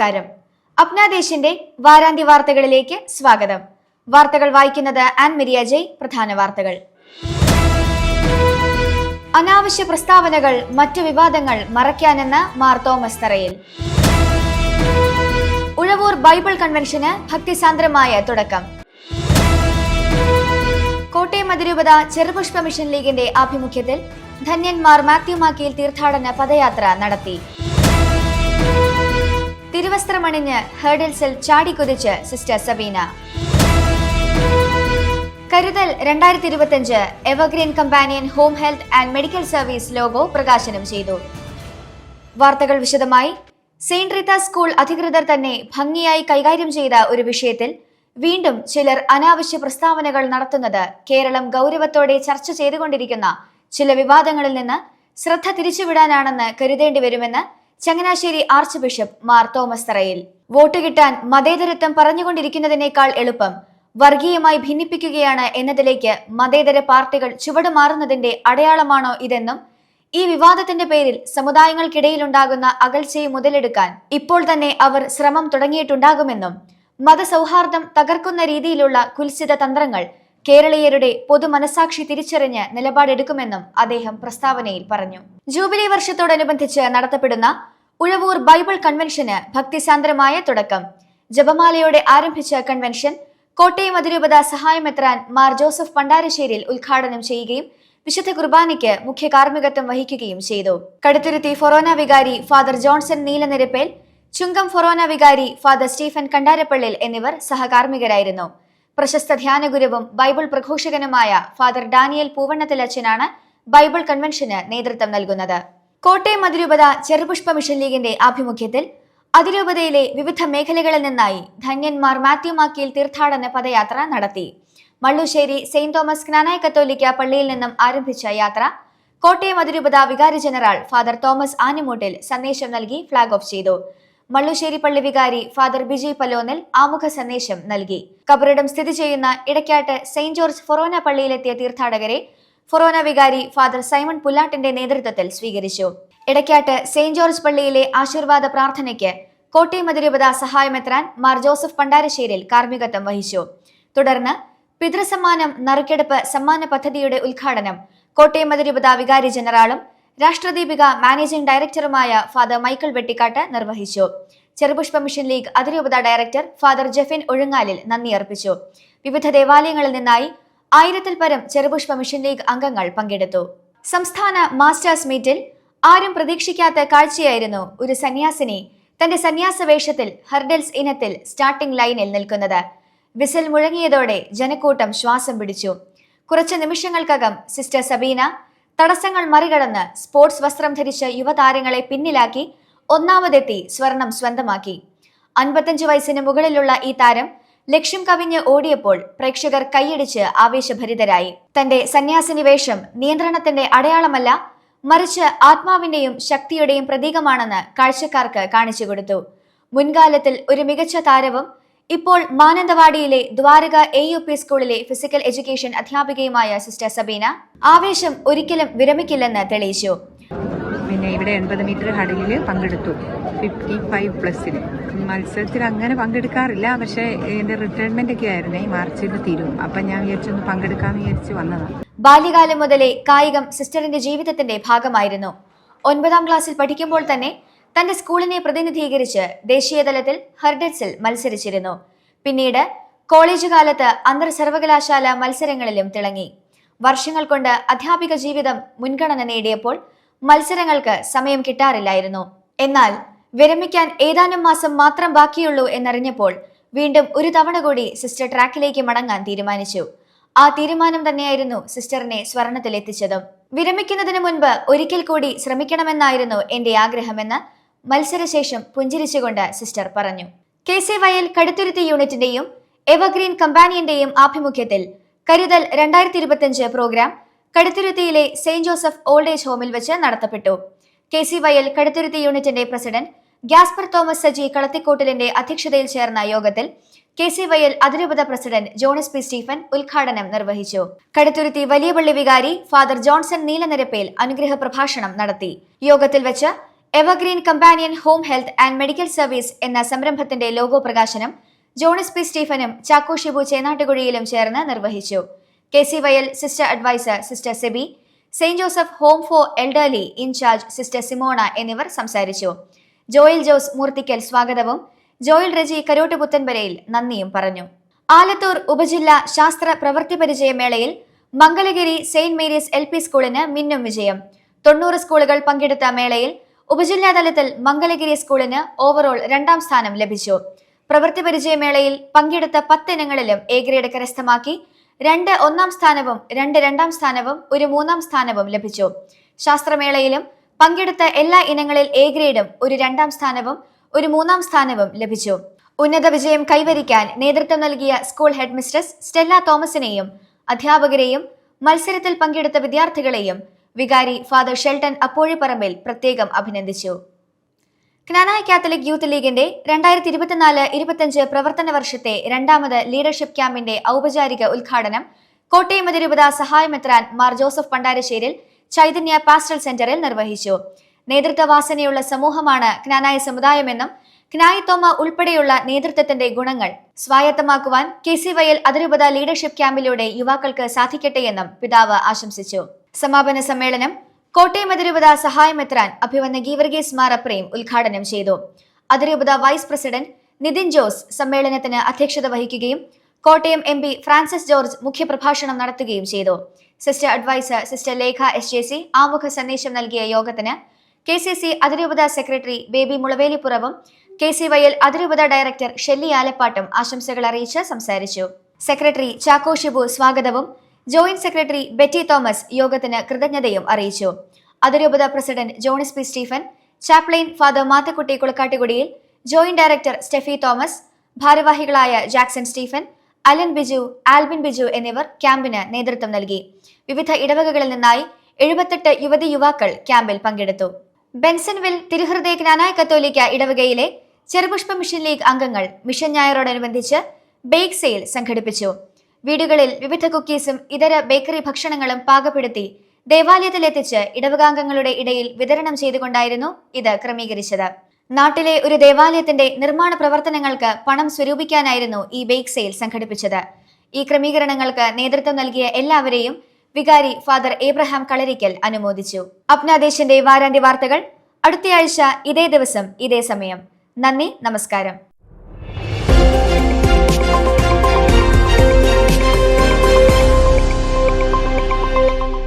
നമസ്കാരം. അപ്നാദേശിന്റെ വാരാന്ത്യ വാർത്തകളിലേക്ക് സ്വാഗതം. വാർത്തകൾ വായിക്കുന്നത് ആൻ മിരിയ ജയ് പ്രധാന വാർത്തകൾ. അനാവശ്യ പ്രസ്താവനകൾ മറ്റു വിവാദങ്ങൾ മറയ്ക്കാനെന്ന് മാർ തോമസ് തറയിൽ. ഉഴവൂർ ബൈബിൾ കൺവെൻഷന് ഭക്തിസാന്ദ്രമായ തുടക്കം. കോട്ടയം അതിരൂപത ചെറുപുഷ്പ മിഷൻ ലീഗിന്റെ ആഭിമുഖ്യത്തിൽ ധന്യന്മാർ മാത്യു മാക്കിയിൽ തീർത്ഥാടന പദയാത്ര നടത്തി. തിരുവസ്ത്രമണിഞ്ഞ് ഹേർഡിൽസിൽ ചാടിക്കുതിച്ച് സിസ്റ്റർ സബീന. കരുതൽ രണ്ടായിരത്തി ഇരുപത്തിയഞ്ച് evergreen companion home health and medical service logo പ്രകാശനം ചെയ്തു. വാർത്തകൾ വിശദമായി. സെയിന്റ് റീത്ത സ്കൂൾ അധികൃതർ തന്നെ ഭംഗിയായി കൈകാര്യം ചെയ്ത ഒരു വിഷയത്തിൽ വീണ്ടും ചിലർ അനാവശ്യ പ്രസ്താവനകൾ നടത്തുന്നത് കേരളം ഗൗരവത്തോടെ ചർച്ച ചെയ്തുകൊണ്ടിരിക്കുന്ന ചില വിവാദങ്ങളിൽ നിന്ന് ശ്രദ്ധ തിരിച്ചുവിടാനാണെന്ന് കരുതേണ്ടി വരുമെന്ന് Changanassery archbishop Mar Thomas Tharayil. Vote കിട്ടാൻ മതേതരത്വം പറഞ്ഞുകൊണ്ടിരിക്കുന്നതിനേക്കാൾ എളുപ്പം. വർഗീയമായി ഭിന്നിപ്പിക്കുകയാണ് എന്നതിലേക്ക് മതേതര പാർട്ടികൾ ചുവടുമാറുന്നതിന്റെ അടയാളമാണോ ഇതെന്നും ഈ വിവാദത്തിന്റെ പേരിൽ സമുദായങ്ങൾക്കിടയിലുണ്ടാകുന്ന അകൽച്ചയെ മുതലെടുക്കാൻ ഇപ്പോൾ തന്നെ അവർ ശ്രമം തുടങ്ങിയിട്ടുണ്ടാകുമെന്നും മതസൗഹാർദ്ദം തകർക്കുന്ന രീതിയിലുള്ള കുൽസിത തന്ത്രങ്ങൾ കേരളീയരുടെ പൊതുമനസാക്ഷി തിരിച്ചറിഞ്ഞ് നിലപാടെടുക്കുമെന്നും അദ്ദേഹം പ്രസ്താവനയിൽ പറഞ്ഞു. ജൂബിലി വർഷത്തോടനുബന്ധിച്ച് നടത്തപ്പെടുന്ന ഉഴവൂർ ബൈബിൾ കൺവെൻഷന് ഭക്തിസാന്ദ്രമായ തുടക്കം. ജപമാലയോടെ ആരംഭിച്ച കൺവെൻഷൻ കോട്ടയം അതിരൂപത സഹായമെത്രാൻ മാർ ജോസഫ് പണ്ടാരശ്ശേരിൽ ഉദ്ഘാടനം ചെയ്യുകയും വിശുദ്ധ കുർബാനയ്ക്ക് മുഖ്യ കാർമ്മികത്വം വഹിക്കുകയും ചെയ്തു. കടുത്തുരുത്തി ഫൊറോന വികാരി father Johnson Neelanirappel Chungam forane വികാരി ഫാദർ സ്റ്റീഫൻ കണ്ടാരപ്പള്ളിൽ എന്നിവർ സഹകാർമ്മികരായിരുന്നു. പ്രശസ്ത ധ്യാനഗുരുവും ബൈബിൾ പ്രഘോഷകനുമായ ഫാദർ ഡാനിയൽ പൂവണ്ണത്തിലച്ചനാണ് ബൈബിൾ കൺവെൻഷന് നേതൃത്വം നൽകുന്നത്. കോട്ടയം അതിരൂപത ചെറുപുഷ്പ മിഷൻ ലീഗിന്റെ ആഭിമുഖ്യത്തിൽ അതിരൂപതയിലെ വിവിധ മേഖലകളിൽ നിന്നായി ധന്യന്മാർ മാത്യു മാക്കിയിൽ തീർത്ഥാടന പദയാത്ര നടത്തി. മള്ളുശ്ശേരി സെയിന്റ് തോമസ് ക്നാനായ കത്തോലിക്ക പള്ളിയിൽ നിന്നും ആരംഭിച്ച യാത്ര കോട്ടയം അതിരൂപത വികാരി ജനറൽ ഫാദർ തോമസ് ആനിമൂട്ടിൽ സന്ദേശം നൽകി ഫ്ളാഗ് ഓഫ് ചെയ്തു. മള്ളുശ്ശേരി പള്ളി വികാരി ഫാദർ ബിജി പലോനിൽ ആമുഖ സന്ദേശം നൽകി. കബറിടം സ്ഥിതി ചെയ്യുന്ന ഇടയ്ക്കാട്ട് സെയിന്റ് ജോർജ് ഫൊറോന പള്ളിയിലെത്തിയ തീർത്ഥാടകരെ ഫൊറോന വികാരി ഫാദർ സൈമൺ പുല്ലാട്ടിന്റെ നേതൃത്വത്തിൽ സ്വീകരിച്ചു. ഇടയ്ക്കാട്ട് സെയിന്റ് ജോർജ് പള്ളിയിലെ ആശീർവാദ പ്രാർത്ഥനയ്ക്ക് കോട്ടയം അതിരൂപത സഹായമെത്രാൻ മാർ ജോസഫ് പണ്ടാരശ്ശേരിൽ കാർമ്മികത്വം വഹിച്ചു. തുടർന്ന് പിതൃസമ്മാനം നറുക്കെടുപ്പ് സമ്മാന പദ്ധതിയുടെ ഉദ്ഘാടനം കോട്ടയം അതിരൂപത വികാരി ജനറാളും രാഷ്ട്രദീപിക മാനേജിംഗ് ഡയറക്ടറുമായ ഫാദർ മൈക്കിൾ വെട്ടിക്കാട്ട് നിർവഹിച്ചു. ചെറുപുഷ്പ മിഷൻ ലീഗ് അതിരൂപത ഡയറക്ടർ ഫാദർ ജെഫിൻ ഒഴുങ്ങാലിൽ നന്ദി അർപ്പിച്ചു. വിവിധ ദേവാലയങ്ങളിൽ നിന്നായി ആയിരത്തിൽ പരം ചെറുപുഷ്പ മിഷൻ ലീഗ് അംഗങ്ങൾ പങ്കെടുത്തു. സംസ്ഥാന മാസ്റ്റേഴ്സ് മീറ്റിൽ ആരും പ്രതീക്ഷിക്കാത്ത കാഴ്ചയായിരുന്നു ഒരു സന്യാസിനി തന്റെ സന്യാസ വേഷത്തിൽ ഹർഡൽസ് ഇനത്തിൽ സ്റ്റാർട്ടിംഗ് ലൈനിൽ നിൽക്കുന്നത്. വിസിൽ മുഴങ്ങിയതോടെ ജനക്കൂട്ടം ശ്വാസം പിടിച്ചു. കുറച്ച് നിമിഷങ്ങൾക്കകം സിസ്റ്റർ സബീന തടസ്സങ്ങൾ മറികടന്ന് സ്പോർട്സ് വസ്ത്രം ധരിച്ച യുവതാരങ്ങളെ പിന്നിലാക്കി ഒന്നാമതെത്തി സ്വർണം സ്വന്തമാക്കി. അൻപത്തഞ്ച് വയസ്സിന് മുകളിലുള്ള ഈ താരം ലക്ഷ്യം കവിഞ്ഞ് ഓടിയപ്പോൾ പ്രേക്ഷകർ കൈയടിച്ച് ആവേശഭരിതരായി. തന്റെ സന്യാസിനി വേഷം നിയന്ത്രണത്തിന്റെ അടയാളമല്ല മറിച്ച് ആത്മാവിന്റെയും ശക്തിയുടെയും പ്രതീകമാണെന്ന് കാഴ്ചക്കാർക്ക് കാണിച്ചു കൊടുത്തു. മുൻകാലത്തിൽ ഒരു മികച്ച താരവും ഇപ്പോൾ മാനന്തവാടിയിലെ ദ്വാരക എ യു പി സ്കൂളിലെ ഫിസിക്കൽ എഡ്യൂക്കേഷൻ അധ്യാപികയുമായ സിസ്റ്റർ സബീന ആവേശം ഒരിക്കലും വിരമിക്കില്ലെന്ന് തെളിയിച്ചു. പിന്നെ ഇവിടെ എൺപത് മീറ്റർ ഹടലിൽ പങ്കെടുത്തു. ഫിഫ്റ്റി ഫൈവ് പ്ലസിന് മത്സരത്തിൽ അങ്ങനെ പങ്കെടുക്കാറില്ല. പക്ഷേ എന്റെ റിട്ടയർമെന്റ് ഒക്കെ ആയിരുന്നേ. മാർച്ചിൽ തീരും. അപ്പം ഞാൻ വിചാരിച്ചൊന്ന് പങ്കെടുക്കാമെന്ന് വിചാരിച്ച് വന്നതാണ് ബാല്യകാലം മുതലേ കായികം സിസ്റ്ററിന്റെ ജീവിതത്തിന്റെ ഭാഗമായിരുന്നു. ഒൻപതാം ക്ലാസ്സിൽ പഠിക്കുമ്പോൾ തന്നെ തന്റെ സ്കൂളിനെ പ്രതിനിധീകരിച്ച് ദേശീയതലത്തിൽ ഹർഡൽസിൽ മത്സരിച്ചിരുന്നു. പിന്നീട് കോളേജ് കാലത്ത് അന്തർ സർവകലാശാല മത്സരങ്ങളിലും തിളങ്ങി. വർഷങ്ങൾ കൊണ്ട് അധ്യാപിക ജീവിതം മുൻഗണന നേടിയപ്പോൾ മത്സരങ്ങൾക്ക് സമയം കിട്ടാറില്ലായിരുന്നു. എന്നാൽ വിരമിക്കാൻ ഏതാനും മാസം മാത്രം ബാക്കിയുള്ളൂ എന്നറിഞ്ഞപ്പോൾ വീണ്ടും ഒരു തവണ കൂടി സിസ്റ്റർ ട്രാക്കിലേക്ക് മടങ്ങാൻ തീരുമാനിച്ചു. ആ തീരുമാനം തന്നെയായിരുന്നു സിസ്റ്ററിനെ സ്വർണത്തിലെത്തിച്ചതും. വിരമിക്കുന്നതിന് മുൻപ് ഒരിക്കൽ കൂടി ശ്രമിക്കണമെന്നായിരുന്നു എന്റെ ആഗ്രഹമെന്ന് മത്സരശേഷം പുഞ്ചിരിച്ചുകൊണ്ട് സിസ്റ്റർ പറഞ്ഞു. കെ സി വയൽ കടുത്തുരുത്തി യൂണിറ്റിന്റെയും എവർഗ്രീൻ കമ്പാനിയന്റെയും ആഭിമുഖ്യത്തിൽ കരുതൽ രണ്ടായിരത്തി ഇരുപത്തിയഞ്ച് പ്രോഗ്രാം കടുത്തുരുത്തിയിലെ സെയിന്റ് ജോസഫ് ഓൾഡ് ഏജ് ഹോമിൽ വെച്ച് നടത്തപ്പെട്ടു. കെ സി വയൽ കടുത്തുരുത്തി യൂണിറ്റിന്റെ പ്രസിഡന്റ് ഗ്യാസ്പർ തോമസ് സജി കളത്തിക്കോട്ടിലിന്റെ അധ്യക്ഷതയിൽ ചേർന്ന യോഗത്തിൽ കെ സി വയൽ അതിരൂപത പ്രസിഡന്റ് ജോണിസ് പി. സ്റ്റീഫൻ ഉദ്ഘാടനം നിർവഹിച്ചു. കടുത്തുരുത്തി വലിയ പള്ളി വികാരി ഫാദർ ജോൺസൺ നീലനിരപ്പേൽ അനുഗ്രഹ പ്രഭാഷണം നടത്തി. യോഗത്തിൽ വെച്ച് evergreen companion home health and medical service എന്ന സംരംഭത്തിന്റെ ലോഗോ പ്രകാശനം ജോണിസ് പി. സ്റ്റീഫനും ചാക്കോ ഷിബു ചേനാട്ടുകുഴിയിലും ചേർന്ന് നിർവഹിച്ചു. K. C. Vayal sister adviser sister Sebi Saint Joseph home for elderly in charge sister Simona എന്നിവർ സംസാരിച്ചു. ജോയിൽ ജോസ് മൂർത്തിക്കൽ സ്വാഗതവും ജോയിൽ റെജി കരോട്ട് പുത്തൻപരയിൽ നന്ദിയും പറഞ്ഞു. ആലത്തൂർ ഉപജില്ല ശാസ്ത്ര പ്രവൃത്തി പരിചയ മേളയിൽ മംഗലഗിരി സെയിന്റ് മേരീസ് എൽ സ്കൂളിന് മിന്നും വിജയം. തൊണ്ണൂറ് സ്കൂളുകൾ പങ്കെടുത്ത മേളയിൽ ഉപജില്ലാതലത്തിൽ മംഗലഗിരി സ്കൂളിന് ഓവറോൾ രണ്ടാം സ്ഥാനം ലഭിച്ചു. പ്രവൃത്തി പരിചയമേളയിൽ പങ്കെടുത്ത പത്ത് ഇനങ്ങളിലും എ ഗ്രേഡ് കരസ്ഥമാക്കി രണ്ട് ഒന്നാം സ്ഥാനവും രണ്ട് രണ്ടാം സ്ഥാനവും ഒരു മൂന്നാം സ്ഥാനവും ലഭിച്ചു. ശാസ്ത്രമേളയിലും പങ്കെടുത്ത എല്ലാ ഇനങ്ങളിൽ എ ഗ്രേഡും ഒരു രണ്ടാം സ്ഥാനവും ഒരു മൂന്നാം സ്ഥാനവും ലഭിച്ചു. ഉന്നത വിജയം കൈവരിക്കാൻ നേതൃത്വം നൽകിയ സ്കൂൾ ഹെഡ്മിസ്ട്രസ് സ്റ്റെല്ല തോമസിനെയും അധ്യാപകരെയും മത്സരത്തിൽ പങ്കെടുത്ത വിദ്യാർത്ഥികളെയും വികാരി ഫാദർ ഷെൽട്ടൻ അപ്പോഴിപ്പറമ്പിൽ പ്രത്യേകം അഭിനന്ദിച്ചു. ക്നാനായ കാത്തലിക് യൂത്ത് ലീഗിന്റെ രണ്ടായിരത്തി ഇരുപത്തിനാല് ഇരുപത്തിയഞ്ച് പ്രവർത്തന വർഷത്തെ രണ്ടാമത് ലീഡർഷിപ്പ് ക്യാമ്പിന്റെ ഔപചാരിക ഉദ്ഘാടനം കോട്ടയം അതിരൂപത സഹായമെത്രാൻ മാർ ജോസഫ് പണ്ടാരശ്ശേരിൽ ചൈതന്യ പാസ്റ്റൽ സെന്ററിൽ നിർവഹിച്ചു. നേതൃത്വവാസനയുള്ള സമൂഹമാണ് ക്നാനായ സമുദായമെന്നും ക്നായിത്തോമ തോമ ഉൾപ്പെടെയുള്ള നേതൃത്വത്തിന്റെ ഗുണങ്ങൾ സ്വായത്തമാക്കുവാൻ കെ സി വയൽ അതിരൂപത ലീഡർഷിപ്പ് ക്യാമ്പിലൂടെ യുവാക്കൾക്ക് സാധിക്കട്ടെയെന്നും പിതാവ് ആശംസിച്ചു. സമാപന സമ്മേളനം കോട്ടയം അതിരൂപത സഹായമെത്രാൻ അഭിവന്ന ഗീവർഗീസ് അപ്രേം ഉദ്ഘാടനം ചെയ്തു. അതിരൂപത വൈസ് പ്രസിഡന്റ് നിതിൻ ജോസ് സമ്മേളനത്തിന് അധ്യക്ഷത വഹിക്കുകയും കോട്ടയം എം ഫ്രാൻസിസ് ജോർജ് മുഖ്യപ്രഭാഷണം നടത്തുകയും ചെയ്തു. Sister adviser sister Lekha S J C ആമുഖ സന്ദേശം നൽകിയ യോഗത്തിന് കെ സി സി അതിരൂപത സെക്രട്ടറി ബേബി മുളവേലിപ്പുറവും കെ സി വൈ എൽ അതിരൂപത ഡയറക്ടർ ഷെല്ലി ആലപ്പാട്ടും ആശംസകൾ അറിയിച്ച് സംസാരിച്ചു. സെക്രട്ടറി ചാക്കോ ഷിബു സ്വാഗതവും ജോയിന്റ് സെക്രട്ടറി ബെറ്റി തോമസ് യോഗത്തിന് കൃതജ്ഞതയും അറിയിച്ചു. അതിരൂപത president Johnis P. Stephen chaplain father Mathakutty Kulakkattukudiyil joint director Steffi Thomas ഭാരവാഹികളായ Jackson Stephen Alan Biju Albin Biju എന്നിവർ ക്യാമ്പിന് നേതൃത്വം നൽകി. വിവിധ ഇടവകകളിൽ നിന്നായി എഴുപത്തെട്ട് യുവതി യുവാക്കൾ ക്യാമ്പിൽ പങ്കെടുത്തു. ബെൻസൺവിൽ തിരുഹൃദയ ജ്ഞാനായ കത്തോലിക്ക ഇടവകയിലെ ചെറുപുഷ്പ മിഷൻ ലീഗ് അംഗങ്ങൾ മിഷൻ ഞായറോടനുബന്ധിച്ച് ബേക്ക് സെയിൽ സംഘടിപ്പിച്ചു. വീടുകളിൽ വിവിധ കുക്കീസും ഇതര ബേക്കറി ഭക്ഷണങ്ങളും പാകപ്പെടുത്തി ദേവാലയത്തിലെത്തിച്ച് ഇടവകാംഗങ്ങളുടെ ഇടയിൽ വിതരണം ചെയ്തുകൊണ്ടായിരുന്നു ഇത് ക്രമീകരിച്ചത്. നാട്ടിലെ ഒരു ദേവാലയത്തിന്റെ നിർമ്മാണ പ്രവർത്തനങ്ങൾക്ക് പണം സ്വരൂപിക്കാനായിരുന്നു ഈ ബേക്ക് സെയിൽ സംഘടിപ്പിച്ചത്. ഈ ക്രമീകരണങ്ങൾക്ക് നേതൃത്വം നൽകിയ എല്ലാവരെയും വികാരി ഫാദർ ഏബ്രഹാം കളരിക്കൽ അനുമോദിച്ചു. അപ്നാദേശിന്റെ വാരാന്ത്യ വാർത്തകൾ അടുത്തയാഴ്ച ഇതേ ദിവസം ഇതേ സമയം. നന്ദി നമസ്കാരം.